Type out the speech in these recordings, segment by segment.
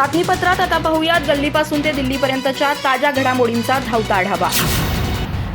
बातमीपत्रात आता पाहूयात गल्लीपासून ते दिल्लीपर्यंतच्या ताज्या घडामोडींचा धावता आढावा.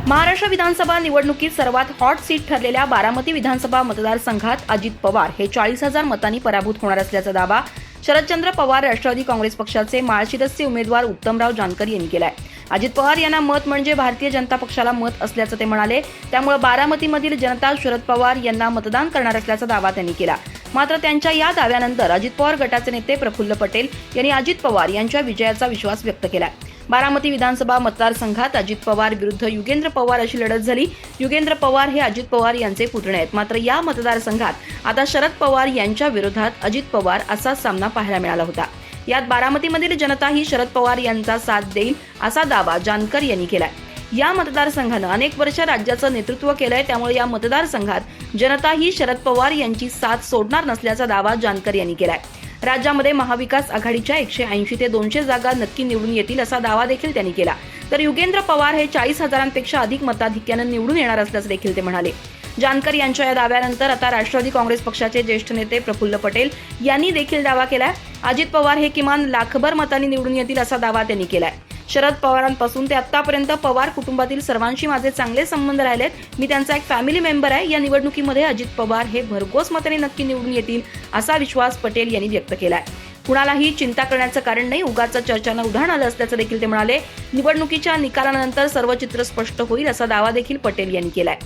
महाराष्ट्र विधानसभा निवडणुकीत सर्वात हॉट सीट ठरलेल्या बारामती विधानसभा मतदारसंघात अजित पवार हे चाळीस हजार मतांनी पराभूत होणार असल्याचा दावा शरदचंद्र पवार राष्ट्रवादी काँग्रेस पक्षाचे माळशिरसचे उमेदवार उत्तमराव जानकर यांनी केलाय. अजित पवार यांना मत म्हणजे भारतीय जनता पक्षाला मत असल्याचं ते म्हणाले. त्यामुळे बारामतीमधील जनता शरद पवार यांना मतदान करणार असल्याचा दावा त्यांनी केला. मात्र त्यांच्या या दाव्यानंतर अजित पवार गटाचे नेते प्रफुल्ल पटेल यांनी अजित पवार यांच्या विजयाचा विश्वास व्यक्त केला बारामती विधानसभा मतदारसंघात अजित पवार विरुद्ध युगेंद्र पवार अशी लढत झाली. युगेंद्र पवार हे अजित पवार यांचे पुतणे आहेत. मात्र या मतदारसंघात आता शरद पवार यांच्या विरोधात अजित पवार असा सामना पाहायला मिळाला होता. यात बारामतीमधील जनता ही शरद पवार यांचा साथ देईल असा दावा जानकर यांनी केलाय. या मतदारसंघानं अनेक वर्ष राज्याचं नेतृत्व केलंय त्यामुळे या मतदारसंघात जनता ही शरद पवार यांची साथ सोडणार नसल्याचा दावा जानकर यांनी केलाय. राज्यामध्ये महाविकास आघाडीच्या एकशे ऐंशी ते दोनशे जागा नक्की निवडून येतील असा दावा देखील त्यांनी केला. तर युगेंद्र पवार हे चाळीस हजारांपेक्षा अधिक मताधिक्यानं निवडून येणार असल्याचं देखील ते म्हणाले. जानकर यांच्या या दाव्यानंतर आता राष्ट्रवादी काँग्रेस पक्षाचे ज्येष्ठ नेते प्रफुल्ल पटेल यांनी देखील दावा केलाय. अजित पवार हे किमान लाखभर मतांनी निवडून येतील असा दावा त्यांनी केलाय. शरद पवारांपासून ते आतापर्यंत पवार कुटुंबातील सर्वांशी माझे चांगले संबंध राहिलेत. मी त्यांचा एक फॅमिली मेंबर आहे. या निवडणुकीमध्ये अजित पवार हे भरघोस मताने नक्की निवडून येतील असा विश्वास पटेल यांनी व्यक्त केलाय. कुणालाही चिंता करण्याचं कारण नाही. उगाचं चर्चांना उधाण आलं असल्याचं देखील ते म्हणाले. निवडणुकीच्या निकालानंतर सर्व चित्र स्पष्ट होईल असा दावा देखील पटेल यांनी केलाय.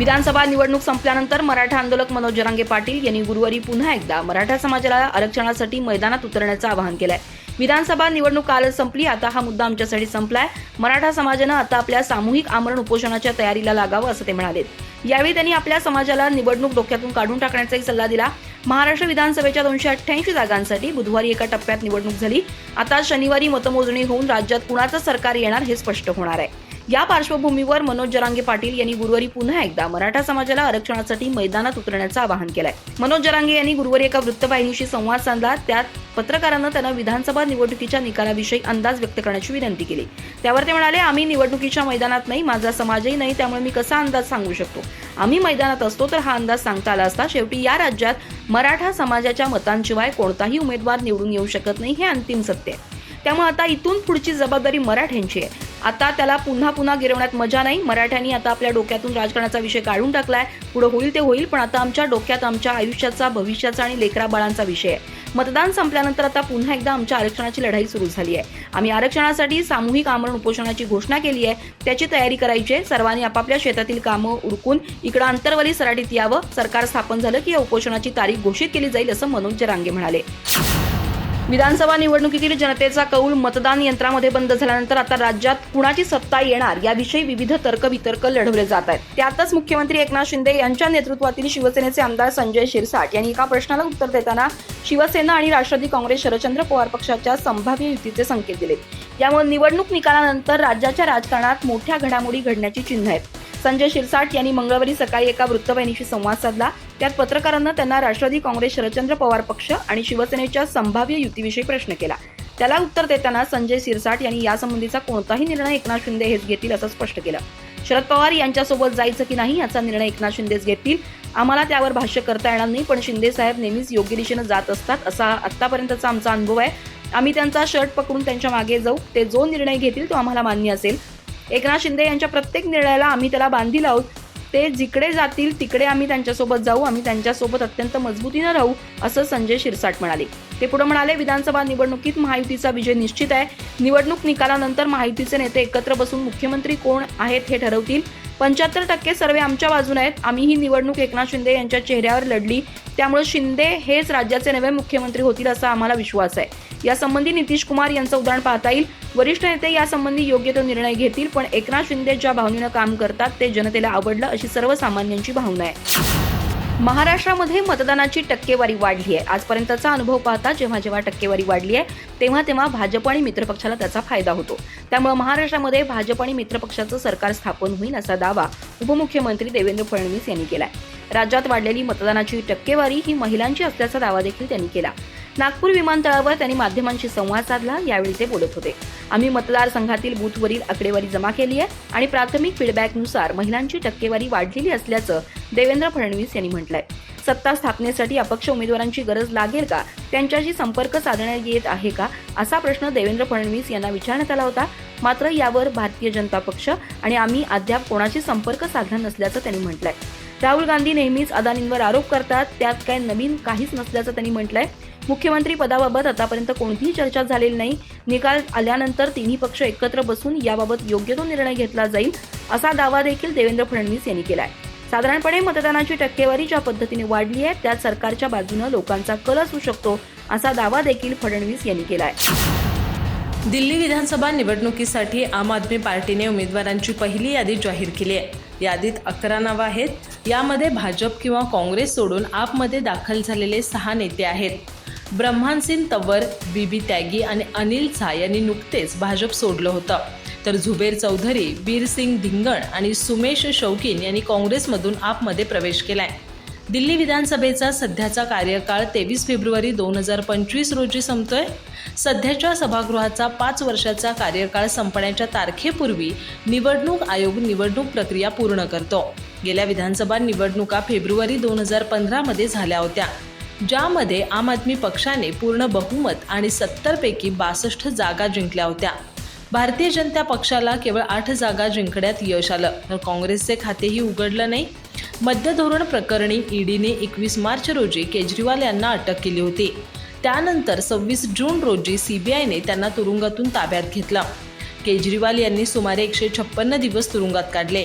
विधानसभा निवडणूक संपल्यानंतर मराठा आंदोलक मनोज जरांगे पाटील यांनी गुरुवारी पुन्हा एकदा मराठा समाजाला आरक्षणासाठी मैदानात उतरण्याचं आवाहन केलंय. विधानसभा निवडणूक कालच संपली आता हा मुद्दा आमच्यासाठी संपलाय. मराठा समाजानं आता आपल्या सामूहिक आमरण उपोषणाच्या तयारीला लागावं असं ते म्हणाले. यावेळी त्यांनी आपल्या समाजाला निवडणूक डोक्यातून काढून टाकण्याचाही सल्ला दिला. महाराष्ट्र विधानसभेच्या दोनशे अठ्ठ्याऐंशी जागांसाठी बुधवारी एका टप्प्यात निवडणूक झाली. आता शनिवारी मतमोजणी होऊन राज्यात कुणाचं सरकार येणार हे स्पष्ट होणार आहे. या पार्श्वभूमीवर मनोज जरांगे पाटील यांनी गुरुवारी पुन्हा एकदा मराठा समाजाला आरक्षणासाठी मैदानात उतरण्याचं आवाहन केलंय. मनोज जरांगे यांनी गुरुवारी एका वृत्तवाहिनीशी संवाद साधला. त्यात पत्रकारांना त्यांना विधानसभा निवडणुकीच्या निकालाविषयी अंदाज व्यक्त करण्याची विनंती केली. त्यावर ते म्हणाले आम्ही निवडणुकीच्या मैदानात नाही माझा समाजही नाही त्यामुळे मी कसा अंदाज सांगू शकतो? आम्ही मैदानात असतो तर हा अंदाज सांगता आला असता. शेवटी या राज्यात मराठा समाजाच्या मतांशिवाय कोणताही उमेदवार निवडून येऊ शकत नाही हे अंतिम सत्य आहे. त्यामुळे आता इथून पुढची जबाबदारी मराठ्यांची आहे. आता त्याला पुन्हा पुन्हा गिरवण्यात मजा नाही. मराठ्यांनी आता आपल्या डोक्यातून राजकारणाचा विषय काढून टाकलाय. पुढे होईल ते होईल पण आता आमच्या डोक्यात आमच्या आयुष्याचा भविष्याचा आणि लेकरा बाळांचा विषय आहे. मतदान संपल्यानंतर आता पुन्हा एकदा आमच्या आरक्षणाची लढाई सुरू झाली आहे. आम्ही आरक्षणासाठी सामूहिक आमरण उपोषणाची घोषणा केली आहे. त्याची तयारी करायची आहे. सर्वांनी आपापल्या शेतातील कामं उरकून इकडं अंतरवली सराटीत यावं. सरकार स्थापन झालं की या उपोषणाची तारीख घोषित केली जाईल असं मनोज जरांगे म्हणाले. विधानसभा निवडणुकीतील जनतेचा कौल मतदान यंत्रामध्ये बंद झाल्यानंतर आता राज्यात कुणाची सत्ता येणार याविषयी विविध तर्कवितर्क लढवले जात आहेत. त्यातच मुख्यमंत्री एकनाथ शिंदे यांच्या नेतृत्वातील शिवसेनेचे आमदार संजय शिरसाट यांनी एका प्रश्नाला उत्तर देताना शिवसेना आणि राष्ट्रवादी काँग्रेस शरदचंद्र पवार पक्षाच्या संभाव्य युतीचे संकेत दिले. यामुळे निवडणूक निकालानंतर राज्याच्या राजकारणात मोठ्या घडामोडी घडण्याची चिन्ह आहेत. संजय शिरसाट यांनी मंगळवारी सकाळी एका वृत्तवाहिनीशी संवाद साधला. त्यात पत्रकारांना त्यांना राष्ट्रवादी काँग्रेस शरदचंद्र पवार पक्ष आणि शिवसेनेच्या संभाव्य युतीविषयी प्रश्न केला. त्याला उत्तर देताना संजय शिरसाट यांनी यासंबंधीचा कोणताही निर्णय एकनाथ शिंदे हेच घेतील असं स्पष्ट केलं. शरद पवार यांच्यासोबत जायचं की नाही याचा निर्णय एकनाथ शिंदेच घेतील. आम्हाला त्यावर भाष्य करता येणार नाही पण शिंदे साहेब नेहमीच योग्य दिशेनं जात असतात असा आतापर्यंतचा आमचा अनुभव आहे. आम्ही त्यांचा शर्ट पकडून त्यांच्या मागे जाऊ. ते जो निर्णय घेतील तो आम्हाला मान्य असेल. एकनाथ शिंदे यांच्या प्रत्येक निर्णयाला आम्ही त्याला बांधील आहोत ते जिकडे जातील तिकडे आम्ही त्यांच्यासोबत जाऊ आम्ही त्यांच्यासोबत अत्यंत मजबूतीनं राहू असं संजय शिरसाट म्हणाले. ते पुढे म्हणाले विधानसभा निवडणुकीत महायुतीचा विजय निश्चित आहे. निवडणूक निकालानंतर महायुतीचे नेते एकत्र बसून मुख्यमंत्री कोण आहेत हे ठरवतील? पंच्याहत्तर टक्के सर्वे आमच्या बाजूने आहेत. आम्ही ही निवडणूक एकनाथ शिंदे यांच्या चेहऱ्यावर लढली. त्यामुळे शिंदे हेच राज्याचे नवे मुख्यमंत्री होतील असा आम्हाला विश्वास आहे. यासंबंधी नितीश कुमार यांचं उदाहरण पाहता येईल. वरिष्ठ नेते यासंबंधी योग्य तो निर्णय घेतील पण एकनाथ शिंदे ज्या भावनेनं काम करतात ते जनतेला आवडलं अशी सर्वसामान्यांची भावना आहे. महाराष्ट्रामध्ये मतदानाची टक्केवारी वाढली आहे. आजपर्यंतचा अनुभव पाहता जेव्हा जेव्हा टक्केवारी वाढली आहे तेव्हा तेव्हा भाजप आणि मित्रपक्षाला त्याचा फायदा होतो. त्यामुळे महाराष्ट्रामध्ये भाजप आणि मित्रपक्षाचं सरकार स्थापन होईल असा दावा उपमुख्यमंत्री देवेंद्र फडणवीस यांनी केलाय. राज्यात वाढलेली मतदानाची टक्केवारी ही महिलांची असल्याचा दावा देखील त्यांनी केला. नागपूर विमानतळावर त्यांनी माध्यमांशी संवाद साधला यावेळी ते बोलत होते. आम्ही मतदारसंघातील बूथवरील आकडेवारी जमा केली आहे आणि प्राथमिक फीडबॅकनुसार महिलांची टक्केवारी वाढलेली असल्याचं देवेंद्र फडणवीस यांनी म्हटलंय. सत्ता स्थापनेसाठी अपक्ष उमेदवारांची गरज लागेल का? त्यांच्याशी संपर्क साधण्यात येत आहे का? असा प्रश्न देवेंद्र फडणवीस यांना विचारण्यात आला होता. मात्र यावर भारतीय जनता पक्ष आणि आम्ही अद्याप कोणाशी संपर्क साधला नसल्याचं त्यांनी म्हटलंय. राहुल गांधी नेहमीच अदानींवर आरोप करतात त्यात काय नवीन काहीच नसल्याचं त्यांनी म्हटलंय. मुख्यमंत्री पदाबाबत आतापर्यंत कोणतीही चर्चा झालेली नाही. निकाल आल्यानंतर तिन्ही पक्ष एकत्र बसून याबाबत योग्य तो निर्णय घेतला जाईल असा दावा देखील देवेंद्र फडणवीस यांनी केलाय. साधारणपणे मतदानाची टक्केवारी ज्या पद्धतीने वाढली आहे त्यात सरकारच्या बाजूनं लोकांचा कल असू शकतो असा दावा देखील फडणवीस यांनी केलाय. दिल्ली विधानसभा निवडणुकीसाठी आम आदमी पार्टीने उमेदवारांची पहिली यादी जाहीर केली आहे. यादीत अकरा नावं आहेत. यामध्ये भाजप किंवा काँग्रेस सोडून आपमध्ये दाखल झालेले सहा नेते आहेत. ब्रह्मानसिंग तवर बीबी त्यागी आणि अनिल झा यांनी नुकतेच भाजप सोडलं होतं. तर झुबेर चौधरी बीरसिंग धिंगण आणि सुमेश शौकीन यांनी काँग्रेसमधून आपमध्ये प्रवेश केलाय. दिल्ली विधानसभेचा सध्याचा कार्यकाळ तेवीस फेब्रुवारी दोन हजार पंचवीस रोजी संपतोय. सध्याच्या सभागृहाचा पाच वर्षाचा कार्यकाळ संपण्याच्या तारखेपूर्वी निवडणूक आयोग निवडणूक प्रक्रिया पूर्ण करतो. गेल्या विधानसभा निवडणुका फेब्रुवारी दोन हजार पंधरामध्ये झाल्या होत्या. ज्यामध्ये आम आदमी पक्षाने पूर्ण बहुमत आणि सत्तरपैकी बासष्ट जागा जिंकल्या होत्या. भारतीय जनता पक्षाला केवळ आठ जागा जिंकण्यात यश आलं. तर काँग्रेसचे खातेही उघडलं नाही. मद्य धोरण प्रकरणी ईडीने एकवीस मार्च रोजी केजरीवाल यांना अटक केली होती. त्यानंतर सव्वीस जून रोजी सीबीआयने त्यांना तुरुंगातून ताब्यात घेतलं. केजरीवाल यांनी सुमारे एकशे छप्पन्न दिवस तुरुंगात काढले.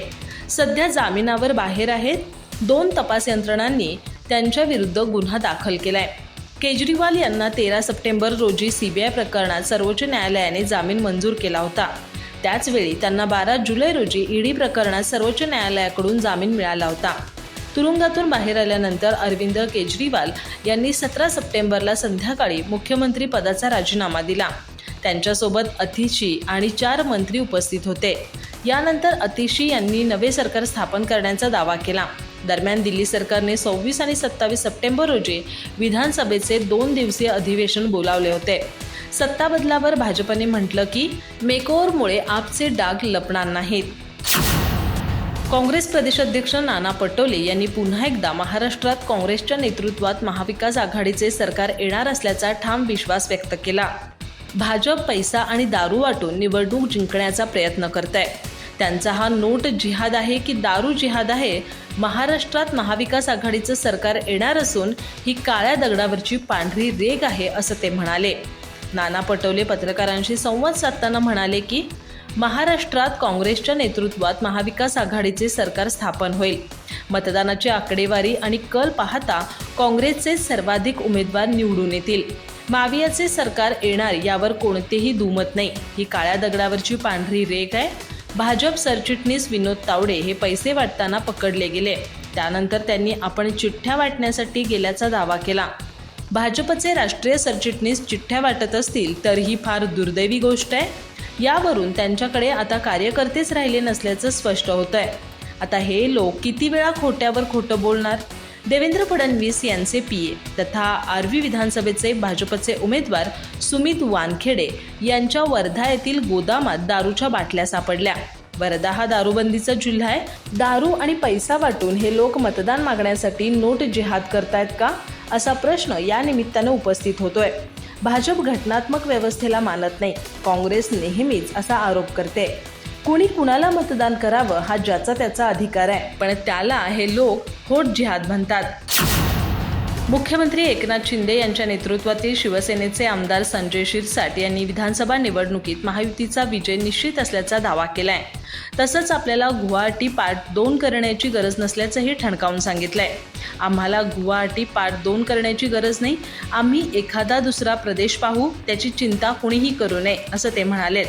सध्या जामिनावर बाहेर आहेत. दोन तपास यंत्रणांनी त्यांच्या विरुद्ध गुन्हा दाखल केलाय. केजरीवाल यांना तेरा सप्टेंबर रोजी सीबीआय प्रकरणात सर्वोच्च न्यायालयाने जामीन मंजूर केला होता. त्याचवेळी त्यांना बारा जुलै रोजी ईडी प्रकरणात सर्वोच्च न्यायालयाकडून जामीन मिळाला होता. तुरुंगातून बाहेर आल्यानंतर अरविंद केजरीवाल यांनी सतरा सप्टेंबरला संध्याकाळी मुख्यमंत्री पदाचा राजीनामा दिला. त्यांच्यासोबत अतिशी आणि चार मंत्री उपस्थित होते. यानंतर अतिशी यांनी नवे सरकार स्थापन करण्याचा दावा केला. दरम्यान दिल्ली सरकारने सव्वीस आणि सत्तावीस सप्टेंबर रोजी विधानसभेचे दोन दिवसीय अधिवेशन बोलावले होते. सत्ता बदलावर भाजपने म्हटलं की मेकोरमुळे आपचे डाग लपणार नाहीत. काँग्रेस प्रदेशाध्यक्ष नाना पटोले यांनी पुन्हा एकदा महाराष्ट्रात काँग्रेसच्या नेतृत्वात महाविकास आघाडीचे सरकार येणार असल्याचा ठाम विश्वास व्यक्त केला. भाजप पैसा आणि दारू वाटून निवडणूक जिंकण्याचा प्रयत्न करत आहे त्यांचा हा नोट जिहाद आहे की दारू जिहाद आहे. महाराष्ट्रात महाविकास आघाडीचं सरकार येणार असून ही काळ्या दगडावरची पांढरी रेग आहे असं ते म्हणाले. नाना पटोले पत्रकारांशी संवाद साधताना म्हणाले की महाराष्ट्रात काँग्रेसच्या नेतृत्वात महाविकास आघाडीचे सरकार स्थापन होईल. मतदानाची आकडेवारी आणि कल पाहता काँग्रेसचे सर्वाधिक उमेदवार निवडून येतील. मावियाचे सरकार येणार यावर कोणतेही दुमत नाही. ही काळ्या दगडावरची पांढरी रेख आहे. भाजप सरचिटणीस विनोद तावडे हे पैसे वाटताना पकडले गेले. त्यानंतर त्यांनी आपण चिठ्ठ्या वाटण्यासाठी गेल्याचा दावा केला. भाजपचे राष्ट्रीय सरचिटणीस चिठ्ठ्या वाटत असतील तर ही फार दुर्दैवी गोष्ट आहे. यावरून त्यांच्याकडे आता कार्यकर्तेच राहिले नसल्याचं स्पष्ट होतं आहे आता हे लोक किती वेळा खोट्यावर खोटं बोलणार? देवेंद्र फडणवीस यांचे पीए तथा आर्वी विधानसभेचे भाजपचे उमेदवार सुमित वानखेडे यांच्या वर्धा येथील गोदामात दारूच्या बाटल्या सापडल्या. वर्धा हा दारूबंदीचा जिल्हा आहे. दारू आणि पैसा वाटून हे लोक मतदान मागण्यासाठी नोट जिहाद करतायत का? असा प्रश्न या निमित्तानं उपस्थित होतोय. भाजप घटनात्मक व्यवस्थेला मानत नाही. काँग्रेस नेहमीच असा आरोप करते. कुणी कुणाला मतदान करावं हा ज्याचा त्याचा अधिकार आहे. पण त्याला हे लोक होट जिहाद म्हणतात. मुख्यमंत्री एकनाथ शिंदे यांच्या नेतृत्वातील शिवसेनेचे आमदार संजय शिरसाट यांनी विधानसभा निवडणुकीत महायुतीचा विजय निश्चित असल्याचा दावा केलाय. तसंच आपल्याला गुवाहाटी पार्ट दोन करण्याची गरज नसल्याचंही ठणकावून सांगितलंय. आम्हाला गुवाहाटी पार्ट दोन करण्याची गरज नाही. आम्ही एखादा दुसरा प्रदेश पाहू त्याची चिंता कुणीही करू नये असं ते म्हणालेत.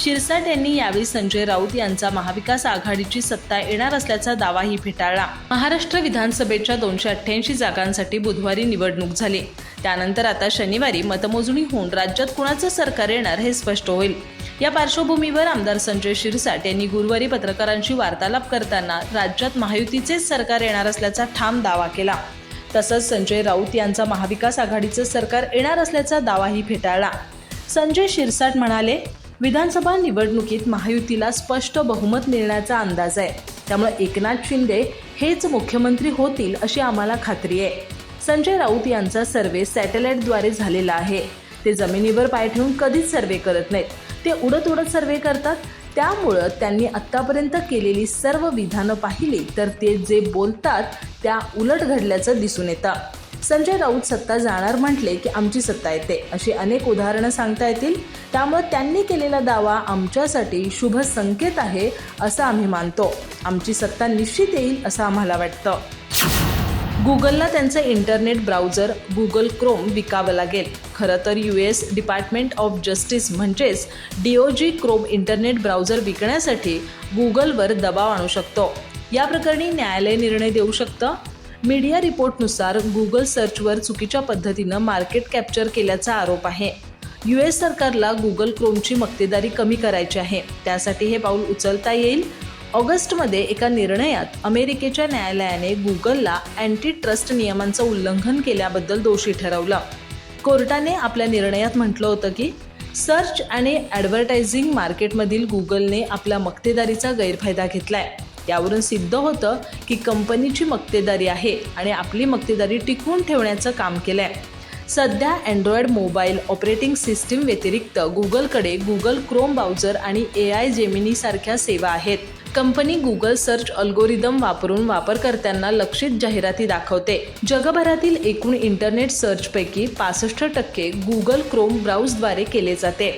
शिरसाट यांनी यावेळी संजय राऊत यांचा महाविकास आघाडीची सत्ता येणार असल्याचा दावाही फेटाळला. महाराष्ट्र विधानसभेच्या दोनशे अठ्ठ्याऐंशी जागांसाठी बुधवारी निवडणूक झाली. त्यानंतर आता शनिवारी मतमोजणी होऊन राज्यात कुणाचं सरकार येणार हे स्पष्ट होईल. या पार्श्वभूमीवर आमदार संजय शिरसाट यांनी गुरुवारी पत्रकारांशी वार्तालाप करताना राज्यात महायुतीचेच सरकार येणार असल्याचा ठाम दावा केला. तसंच संजय राऊत यांचा महाविकास आघाडीचं सरकार येणार असल्याचा दावाही फेटाळला. संजय शिरसाट म्हणाले विधानसभा निवडणुकीत महायुतीला स्पष्ट बहुमत मिळण्याचा अंदाज आहे. त्यामुळे एकनाथ शिंदे हेच मुख्यमंत्री होतील अशी आम्हाला खात्री आहे. संजय राऊत यांचा सर्वे सॅटेलाईटद्वारे झालेला आहे. ते जमिनीवर पाय ठेवून कधीच सर्वे करत नाहीत. ते उडत उडत सर्वे करतात. त्यामुळं त्यांनी आत्तापर्यंत केलेली सर्व विधानं पाहिली तर ते जे बोलतात त्या उलट घडल्याचं दिसून येतं. संजय राऊत सत्ता जाणार म्हटले की आमची सत्ता येते अशी अनेक उदाहरणं सांगता येतील. त्यामुळे त्यांनी केलेला दावा आमच्यासाठी शुभ संकेत आहे असं आम्ही मानतो. आमची सत्ता निश्चित येईल असं आम्हाला वाटतं. गुगलला त्यांचं इंटरनेट ब्राउझर गुगल क्रोम विकावं लागेल. खरं तर U S department of justice म्हणजेच D O J Chrome internet browser विकण्यासाठी गुगलवर दबाव आणू शकतो. या प्रकरणी न्यायालय निर्णय देऊ शकतं. मीडिया रिपोर्टनुसार गुगल सर्चवर चुकीच्या पद्धतीनं मार्केट कॅप्चर केल्याचा आरोप आहे. यू एस सरकारला गुगल क्रोमची मक्तेदारी कमी करायची आहे. त्यासाठी हे पाऊल उचलता येईल. ऑगस्टमध्ये एका निर्णयात अमेरिकेच्या न्यायालयाने गुगलला अँटी ट्रस्ट नियमांचं उल्लंघन केल्याबद्दल दोषी ठरवलं. कोर्टाने आपल्या निर्णयात म्हटलं होतं की सर्च आणि ॲडव्हर्टायझिंग मार्केटमधील गुगलने आपल्या मक्तेदारीचा गैरफायदा घेतलाय. यावरून सिद्ध होतं की कंपनीची मक्तेदारी आहे आणि आपली मक्तेदारी टिकवून ठेवण्याचं काम केलं आहे सध्या अँड्रॉइड मोबाईल ऑपरेटिंग सिस्टीम व्यतिरिक्त गुगलकडे गुगल क्रोम ब्राउझर आणि ए आय जेमिनीसारख्या सेवा आहेत. कंपनी गुगल सर्च अल्गोरिदम वापरून वापरकर्त्यांना लक्षित जाहिराती दाखवते. जगभरातील एकूण इंटरनेट सर्चपैकी पासष्ट टक्के गुगल क्रोम ब्राउजद्वारे केले जाते.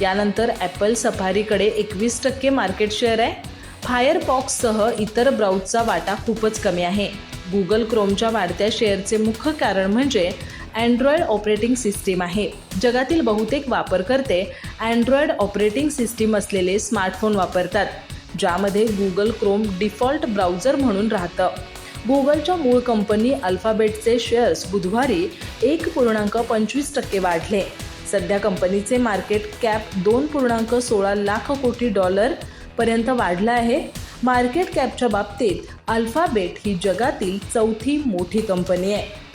यानंतर ॲपल सफारीकडे एकवीस टक्के मार्केट शेअर आहे. फायरफॉक्ससह इतर ब्राउझचा वाटा खूपच कमी आहे. गुगल क्रोमच्या वाढत्या शेअरचे मुख्य कारण म्हणजे अँड्रॉइड ऑपरेटिंग सिस्टीम आहे. जगातील बहुतेक वापरकर्ते अँड्रॉइड ऑपरेटिंग सिस्टीम असलेले स्मार्टफोन वापरतात ज्यामध्ये गुगल क्रोम डिफॉल्ट ब्राउझर म्हणून राहतं. गुगलच्या मूळ कंपनी अल्फाबेटचे शेअर्स बुधवारी एक पूर्णांक पंचवीस टक्के वाढले. सध्या कंपनीचे मार्केट कॅप दोन पूर्णांक सोळा लाख कोटी डॉलर पर्यंत वाढलं आहे. मार्केट कॅपच्या बाबतीत अल्फाबेट ही जगातील चौथी मोठी कंपनी आहे.